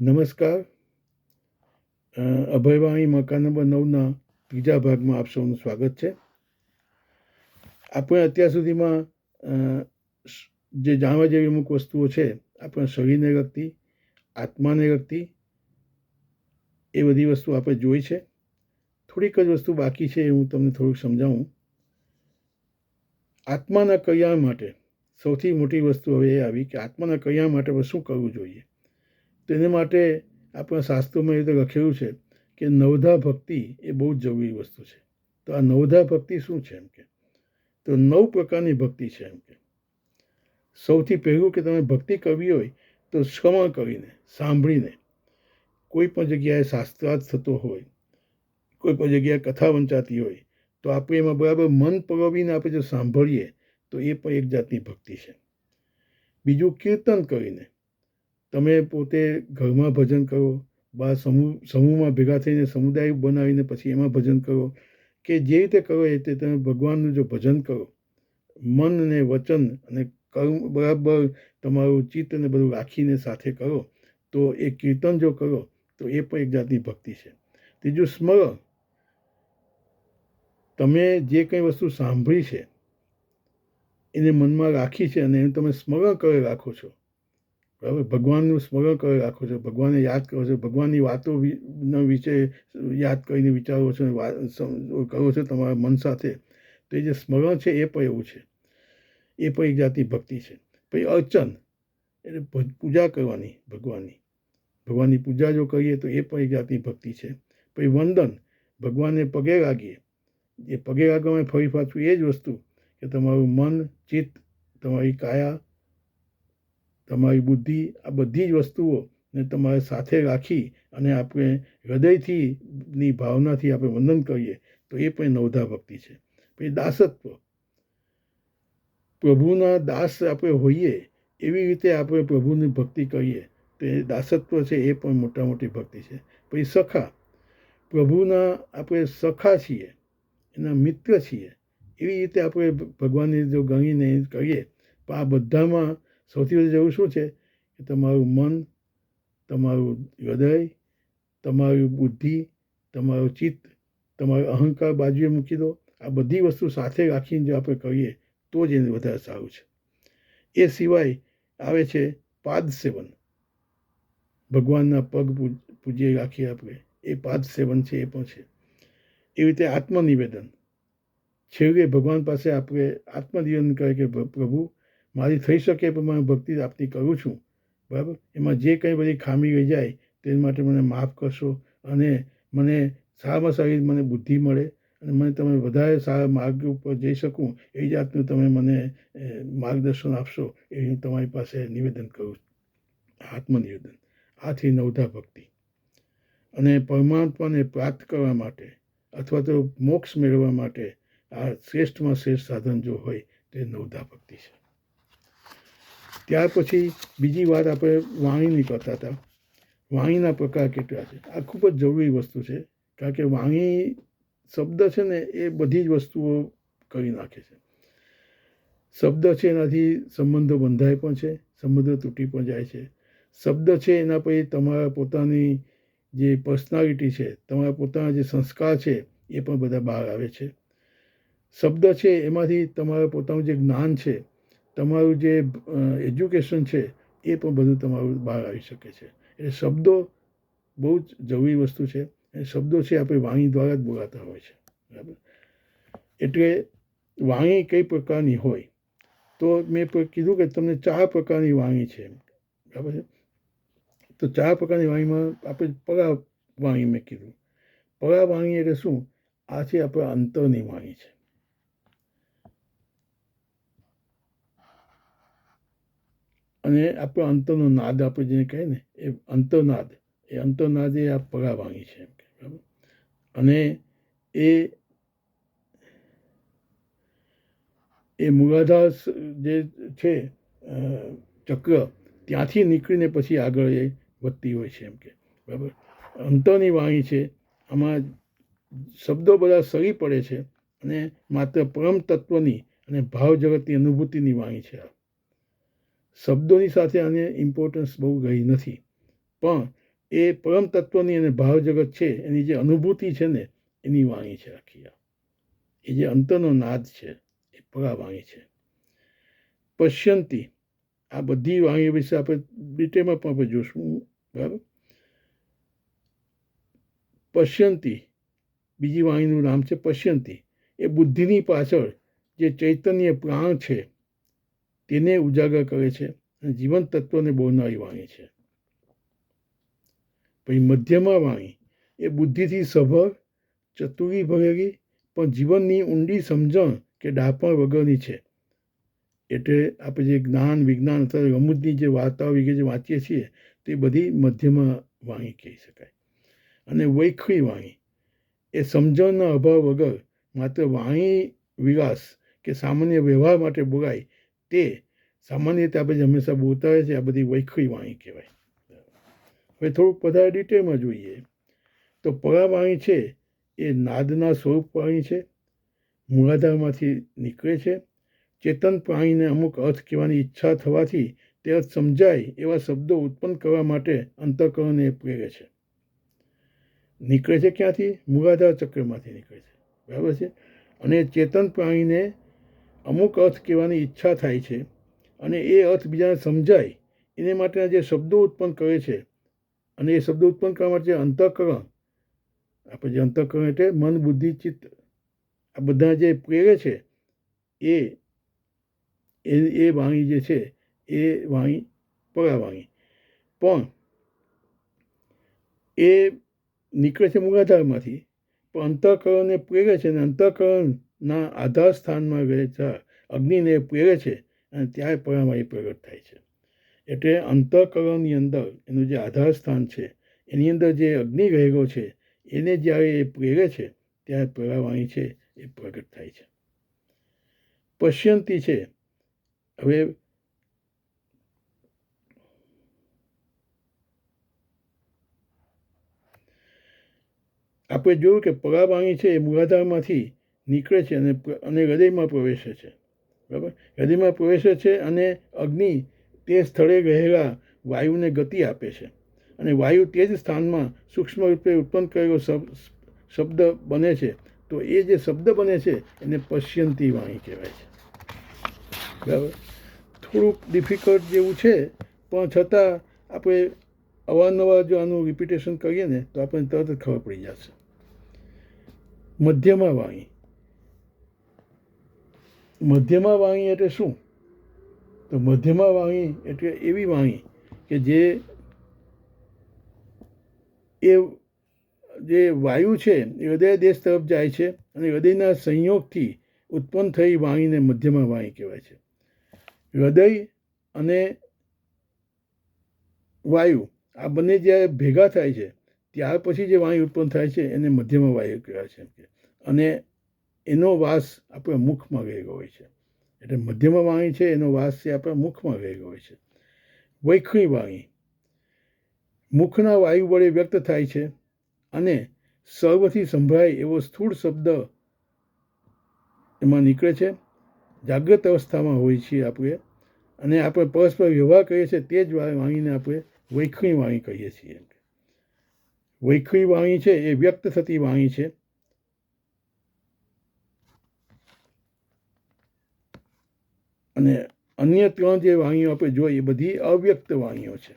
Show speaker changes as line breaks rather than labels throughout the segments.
નમસ્કાર. અભયવાણી મકાન નંબર નવના ત્રીજા ભાગમાં આપ સૌનું સ્વાગત છે. આપણે અત્યાર સુધીમાં જે જાણવા જેવી અમુક વસ્તુઓ છે, આપણા શરીરને લગતી, આત્માને લગતી, એ બધી વસ્તુ આપણે જોઈ છે. થોડીક જ વસ્તુ બાકી છે એ હું તમને થોડુંક સમજાવું. આત્માના કલ્યાણ માટે સૌથી મોટી વસ્તુ હવે એ આવી કે આત્માના કલ્યાણ માટે શું કરવું જોઈએ? તો એને માટે આપણા શાસ્ત્રોમાં એ રીતે લખેલું છે કે નવધા ભક્તિ એ બહુ જ જરૂરી વસ્તુ છે. તો આ નવધા ભક્તિ શું છે એમ કે? તો નવ પ્રકારની ભક્તિ છે એમ કે. સૌથી પહેલું કે તમે ભક્તિ કરવી હોય તો શ્રવણ કરીને, સાંભળીને, કોઈ પણ જગ્યાએ શાસ્ત્રાર્થ થતો હોય, કોઈ પણ જગ્યાએ કથા વંચાતી હોય, તો આપણે એમાં બરાબર મન પરોવીને આપણે જો સાંભળીએ તો એ પણ એક જાતની ભક્તિ છે. બીજું કીર્તન કરીને તમે પોતે ઘરમાં ભજન કરો બહાર સમૂહ, સમૂહમાં ભેગા થઈને સમુદાય બનાવીને પછી એમાં ભજન કરો, કે જે રીતે કરો એ રીતે તમે ભગવાનનું જો ભજન કરો, મન અને વચન અને કર્મ બરાબર તમારું ચિત્ત અને બધું રાખીને સાથે કરો, તો એ કીર્તન જો કરો, તો એ પણ એક જાતની ભક્તિ છે. ત્રીજું સ્મરણ. તમે જે કંઈ વસ્તુ સાંભળી છે, એને મનમાં રાખી છે અને એને તમે સ્મરણ કરી રાખો છો બરાબર ભગવાનનું સ્મરણ કરી રાખો છો. ભગવાનને યાદ કરો છો. ભગવાનની વાતો વિશે યાદ કરીને વિચારો છો કરો છો તમારા મન સાથે. તો એ જે સ્મરણ છે એ પણ એવું છે. એ પણ એક જાતની ભક્તિ છે. પછી અર્ચન, એટલે પૂજા કરવાની ભગવાનની. ભગવાનની પૂજા જો કરીએ તો એ પણ એક જાતની ભક્તિ છે. પછી વંદન, ભગવાનને પગે લાગીએ. એ પગે લાગવામાં ફરી પાછું એ જ વસ્તુ કે તમારું મન, ચિત્ત, તમારી કાયા તમારી બુદ્ધિ, આ બધી જ વસ્તુઓ ને તમારે સાથે રાખી અને આપણે હૃદયથી ની ભાવનાથી આપણે વંદન કરીએ, તો એ પણ નવધા ભક્તિ છે. પછી દાસત્વ. પ્રભુના દાસ આપણે હોઈએ, એવી રીતે આપણે પ્રભુની ભક્તિ કરીએ, તો એ દાસત્વ છે એ પણ મોટા મોટી ભક્તિ છે. પછી સખા. પ્રભુના આપણે સખા છીએ, એના મિત્ર છીએ, એવી રીતે આપણે ભગવાનને જો ગણીને કરીએ પણ આ બધામાં સૌથી વધુ જરૂર શું છે? કે તમારું મન, તમારું હૃદય, તમારી બુદ્ધિ, તમારું ચિત્ત, તમારો અહંકાર બાજુએ મૂકી દો. આ બધી વસ્તુ સાથે રાખીને જો આપણે કરીએ, તો જ એને વધારે સારું છે. એ સિવાય આવે છે પાદ સેવન. ભગવાનના પગ પૂજ- પૂજીએ રાખીએ આપણે. એ પાદ સેવન છે, એ પણ છે. એવી રીતે આત્મનિવેદન. છેવટે ભગવાન પાસે આપણે આત્મનિવેદન કરે કે પ્ર- પ્રભુ મારી થઈ શકે પ્રમાણે ભક્તિ આપતી કરું છું. બરાબર? એમાં જે કંઈ બધી ખામી રહી જાય, તે માટે મને માફ કરશો અને મને સારામાં સારી મને બુદ્ધિ મળે અને મને તમે વધારે સારા માર્ગ ઉપર જઈ શકું, એ જાતનું તમે મને માર્ગદર્શન આપશો એ હું તમારી પાસે નિવેદન કરું આત્મનિવેદન. આથી નવધા ભક્તિ. અને પરમાત્માને પ્રાપ્ત કરવા માટે અથવા તો મોક્ષ મેળવવા માટે આ શ્રેષ્ઠમાં શ્રેષ્ઠ સાધન જો હોય, તે નવધા ભક્તિ છે. ત્યાર પછી બીજી વાત આપણે વાણીની કરતા હતા. વાણીના પ્રકાર કેટલા છે? આ ખૂબ જ જરૂરી વસ્તુ છે, કારણ કે વાણી શબ્દ છે ને એ બધી જ વસ્તુઓ કરી નાખે છે. શબ્દ છે એનાથી સંબંધો બંધાય પણ છે, સંબંધો તૂટી પણ જાય છે. શબ્દ છે એના પછી તમારા પોતાની જે પર્સનાલિટી છે, તમારા પોતાના જે સંસ્કાર છે, એ પણ બધા બહાર આવે છે. શબ્દ છે એમાંથી તમારા પોતાનું જે જ્ઞાન છે તમારું જે એજ્યુકેશન છે, એ પણ બધું તમારું બહાર આવી શકે છે. એટલે શબ્દો બહુ જ જરૂરી વસ્તુ છે અને શબ્દો છે આપણે વાણી દ્વારા જ બોલાતા હોય છે. બરાબર? એટલે વાણી કઈ પ્રકારની હોય, તો મેં કીધું કે તમને ચાર પ્રકારની વાણી છે બરાબર છે? તો ચાર પ્રકારની વાણીમાં આપણે પરા વાણી મેં કીધું. પરા વાણી એટલે શું? આ છે આપણા અંતરની વાણી છે. અને આપણો અંતરનો નાદ આપણે જેને કહીએ ને, એ અંતરનાદ એ અંતરનાદ એ આ પરાવાણી છે એમ કે, બરાબર? અને એ એ મૂળાધાર જે છે ચક્ર, ત્યાંથી નીકળીને પછી આગળ એ વધતી હોય છે એમ કે, બરાબર? અંતરની વાણી છે, આમાં શબ્દો બધા સરી પડે છે અને માત્ર પરમ તત્વની અને ભાવ જગતની અનુભૂતિની વાણી છે આ. શબ્દોની સાથે આને ઇમ્પોર્ટન્સ બહુ ગઈ નથી. પણ એ પરમ તત્વની અને ભાવ જગત છે, એની જે અનુભૂતિ છે ને, એની વાણી છે આખી આ. એ જે અંતરનો નાદ છે, એ પરા વાણી છે. પશ્યંતી, આ બધી વાણી વિશે આપણે ડિટેલમાં પણ આપણે જોશું, બરાબર? પશ્યંતી, બીજી વાણીનું નામ છે પશ્યંતી. એ બુદ્ધિની પાછળ જે ચૈતન્ય પ્રાણ છે તેને ઉજાગર કરે છે અને જીવન તત્વને બોલનારી વાણી છે. પછી મધ્યમાં વાણી, એ બુદ્ધિથી સભર, ચતુરી ભરેલી, પણ જીવનની ઊંડી સમજણ કે ડાપણ વગરની છે. એટલે આપણે જે જ્ઞાન, વિજ્ઞાન અથવા રમૂજની જે વાર્તાઓ વિગે જે વાંચીએ છીએ, તે બધી મધ્યમાં વાણી કહી શકાય. અને વૈખરી વાણી, એ સમજણના અભાવ વગર માત્ર વાણી વિલાસ કે સામાન્ય વ્યવહાર માટે બોલાય તે સામાન્ય રીતે આપણે હંમેશા હોય છે, આ બધી વૈખરી વાણી કહેવાય. હવે થોડુંક વધારે ડિટેલમાં જોઈએ તો પરાવાણી છે, એ નાદના સ્વરૂપ વાણી છે, મૂળાધારમાંથી નીકળે છે. ચેતન પ્રાણીને અમુક અર્થ કહેવાની ઈચ્છા થવાથી તે અર્થ સમજાય એવા શબ્દો ઉત્પન્ન કરવા માટે અંતઃકરણને પ્રેરે છે. નીકળે છે ક્યાંથી? મૂળાધાર ચક્રમાંથી નીકળે છે. બરાબર છે? અને ચેતન પ્રાણીને અમુક અર્થ કહેવાની ઈચ્છા થાય છે અને એ અર્થ બીજાને સમજાય, એને માટેના જે શબ્દો ઉત્પન્ન કરે છે અને એ શબ્દો ઉત્પન્ન કરવા માટે જે અંતઃકરણ, આપણે જે અંતઃકરણ એટલે મન, બુદ્ધિ, ચિત્ત, આ બધા જે પ્રેરે છે, એ એ વાણી જે છે, એ વાણી પરાવાણી. પણ એ નીકળે છે મૂળાધારમાંથી, પણ અંતઃકરણને પ્રેરે છે અને અંતઃકરણના આધાર સ્થાનમાં રહેતા અગ્નિને પ્રેરે છે અને ત્યારે પરાવાણી પ્રગટ થાય છે. એટલે અંતઃકરણની અંદર એનું જે આધાર સ્થાન છે, એની અંદર જે અગ્નિ રહેલો છે, એને જ્યારે એ પ્રેરે છે, ત્યારે પરાવાણી છે, એ પ્રગટ થાય છે. પશ્યંતી છે. હવે આપણે જોયું કે પરાવાણી છે એ મૂળાધારમાંથી નીકળે છે અને અને હૃદયમાં પ્રવેશે છે. બરાબર? હૃદયમાં પ્રવેશે છે અને અગ્નિ તે સ્થળે રહેલા વાયુને ગતિ આપે છે. અને વાયુ તે જ સ્થાનમાં સૂક્ષ્મ રૂપે ઉત્પન્ન કરેલો શબ્દ બને છે. તો એ જે શબ્દ બને છે, એને પશ્યંતી વાણી કહેવાય છે. બરાબર? થોડુંક ડિફિકલ્ટ જેવું છે, પણ છતાં આપણે અવારનવાર જો આનું રિપીટેશન કરીએ ને, તો આપણને તરત જ ખબર પડી જશે. મધ્યમાં વાણી. મધ્યમાં વાણી એટલે શું? તો મધ્યમાં વાણી એટલે એવી વાણી કે જે એ જે વાયુ છે એ હૃદય દેશ તરફ જાય છે અને હૃદયના સંયોગથી ઉત્પન્ન થઈ વાણીને મધ્યમાં વાણી કહેવાય છે. હૃદય અને વાયુ આ બંને જ્યારે ભેગા થાય છે, ત્યાર પછી જે વાણી ઉત્પન્ન થાય છે એને મધ્યમાં વાયુ કહેવાય છે અને એનો વાસ આપણા મુખમાં ગયેલો હોય છે. એટલે મધ્યમાં વાણી છે, એનો વાસ છે આપણા મુખમાં ગયેલો હોય છે. વૈખરી વાણી. મુખના વાયુ વડે વ્યક્ત થાય છે અને સર્વથી સંભળાય એવો સ્થૂળ શબ્દ એમાં નીકળે છે. જાગ્રત અવસ્થામાં હોય છીએ આપણે અને આપણે પરસ્પર વ્યવહાર કરીએ છીએ તે જ વાણીને આપણે વૈખરી વાણી કહીએ છીએ. વૈખરી વાણી છે એ વ્યક્ત થતી વાણી છે. અને અન્ય ત્રણ જે વાણીઓ આપણે જોઈએ, એ બધી અવ્યક્ત વાણીઓ છે.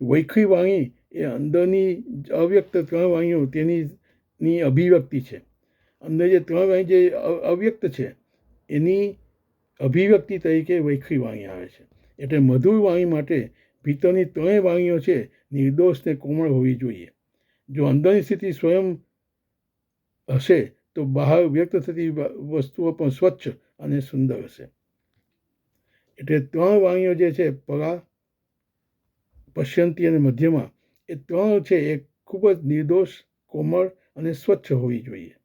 વૈખી વાણી એ અંદરની અવ્યક્ત ત્રણ વાણીઓ તેની અભિવ્યક્તિ છે. અંદર જે ત્રણ વાણી જે અવ્યક્ત છે, એની અભિવ્યક્તિ તરીકે વૈખી વાણી આવે છે. એટલે મધુર વાણી માટે ભીતરની ત્રણેય વાણીઓ છે, નિર્દોષ ને કોમળ હોવી જોઈએ. જો અંદરની સ્થિતિ સ્વયં હશે, તો બહાર વ્યક્ત થતી વસ્તુઓ પણ સ્વચ્છ અને સુંદર હશે. એટલે ત્રણ વાણીઓ જે છે, પરા, પશ્યંતી અને મધ્યમાં, એ ત્રણ છે, એ ખૂબ જ નિર્દોષ, કોમળ અને સ્વચ્છ હોવી જોઈએ.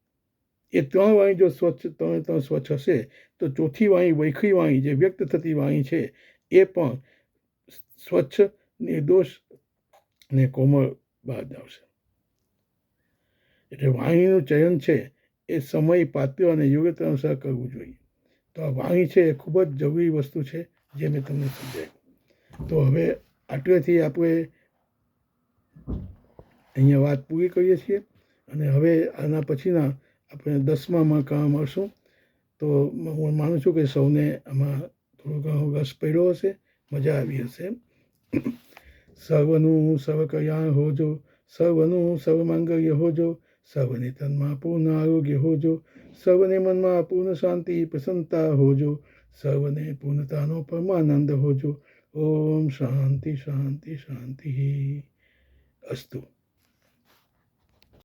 એ ત્રણ વાણી જો સ્વચ્છ, ત્રણે ત્રણ સ્વચ્છ હશે, તો ચોથી વાણી, વૈખરી વાણી, જે વ્યક્ત થતી વાણી છે, એ પણ સ્વચ્છ, નિર્દોષ અને કોમળ બહાર આવશે. એટલે વાણીનું ચયન છે, એ સમય, પાત્ર અને યોગ્યતા અનુસાર કરવું જોઈએ. તો આ વાણી છે એ ખૂબ જ જરૂરી વસ્તુ છે જે મેં તમને સમજાય તો હવે આટલેથી આપણે અહીંયા વાત પૂરી કરીએ છીએ અને હવે આના પછીના આપણે દસમામાં કામ મળશું તો હું માનું છું કે સૌને આમાં થોડો ઘણો રસ પડ્યો હશે, મજા આવી હશે. સર્વનું સર્વ કલ્યાણ હોજો, સર્વનું સર્વ માંગલ્ય હોજો સર્વને તનમાં પૂર્ણ આરોગ્ય હોજો સૌને મનમાં પૂર્ણ શાંતિ પ્રસન્નતા હોજો સૌને પૂર્ણતાનો પરમાનંદ હોજો. ઓમ શાંતિ શાંતિ શાંતિ. અસ્તુ.